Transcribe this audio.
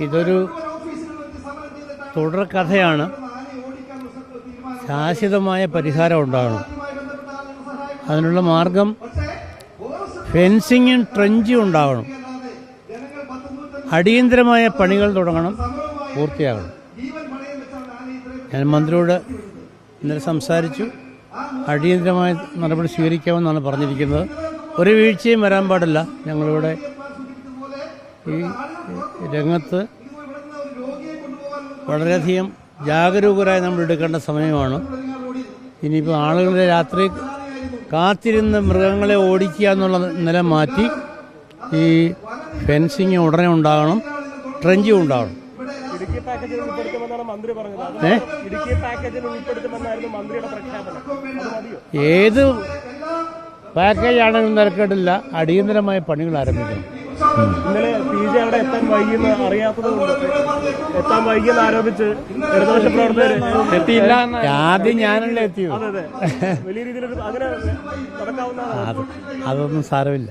ഇതൊരു തുടർ കഥയാണ്. ശാശ്വതമായ പരിഹാരം ഉണ്ടാകണം. അതിനുള്ള മാർഗം ഫെൻസിങ്ങും ട്രെഞ്ചും ഉണ്ടാകണം. അടിയന്തരമായ പണികൾ തുടങ്ങണം. പൂർത്തിയാകണം. ഞാൻ മന്ത്രിയോട് ഇന്നലെ സംസാരിച്ചു. അടിയന്തരമായ നടപടി സ്വീകരിക്കാമെന്നാണ് പറഞ്ഞിരിക്കുന്നത്. ഒരു വീഴ്ചയും വരാൻ പാടില്ല. ഞങ്ങളിവിടെ ഈ രംഗത്ത് വളരെയധികം ജാഗരൂകരായി നമ്മൾ എടുക്കേണ്ട സമയമാണ്. ഇനിയിപ്പോൾ ആളുകളുടെ രാത്രി കാത്തിരുന്ന് മൃഗങ്ങളെ ഓടിക്കുക എന്നുള്ള നില മാറ്റി ഈ ഫെൻസിങ് ഉടനെ ഉണ്ടാകണം ട്രെഞ്ചും ഉണ്ടാകണം. ഏത് പാക്കേജ് ആണെങ്കിലും നിരക്കേടില്ല അടിയന്തരമായ പണികൾ ആരംഭിക്കണം. ഇന്നലെ പി ജെ അവിടെ എത്താൻ വൈകിയെന്ന് അറിയാത്തത് എത്താൻ വൈകിയെന്ന് ആരോപിച്ച് ഇടതുപക്ഷ പ്രവർത്തകർ എത്തിയില്ല ആദ്യം ഞാനല്ലേ എത്തിയോ. അതെ വലിയ രീതിയിൽ അങ്ങനെ നടക്കാവുന്ന അതൊന്നും സാരമില്ല.